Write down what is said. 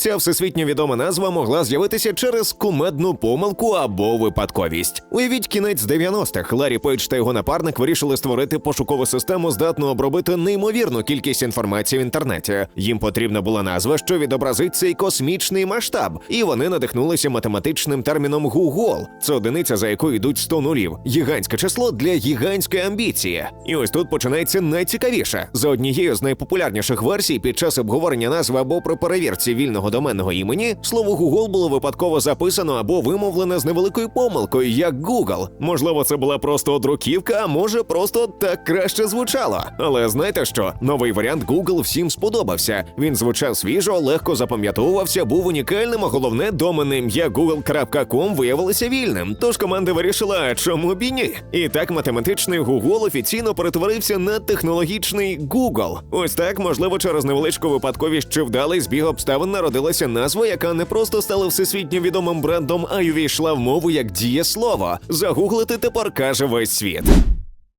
Ця всесвітньо відома назва могла з'явитися через кумедну помилку або випадковість. Уявіть кінець 90-х. Ларі Пейдж та його напарник вирішили створити пошукову систему, здатну обробити неймовірну кількість інформації в інтернеті. Їм потрібна була назва, що відобразить цей космічний масштаб, і вони надихнулися математичним терміном Google. Це одиниця, за якою йдуть 100 нулів. Гігантське число для гігантської амбіції. І ось тут починається найцікавіше. За однією з найпопулярніших версій, під час обговорення назви або при перевірці вільного доменного імені, слово Google було випадково записано або вимовлене з невеликою помилкою, як Google. Можливо, це була просто одруківка, а може просто так краще звучало. Але знаєте що? Новий варіант Google всім сподобався. Він звучав свіжо, легко запам'ятовувався, був унікальним, а головне, доменне ім'я google.com виявилося вільним. Тож команда вирішила, чому б і ні? І так математичний Google офіційно перетворився на технологічний Google. Ось так, можливо, через невеличку випадковість чи вдалий збіг обставин народилася назва, яка не просто стала всесвітньо відомим брендом, а й увійшла в мову як дієслово. Загуглити тепер каже весь світ.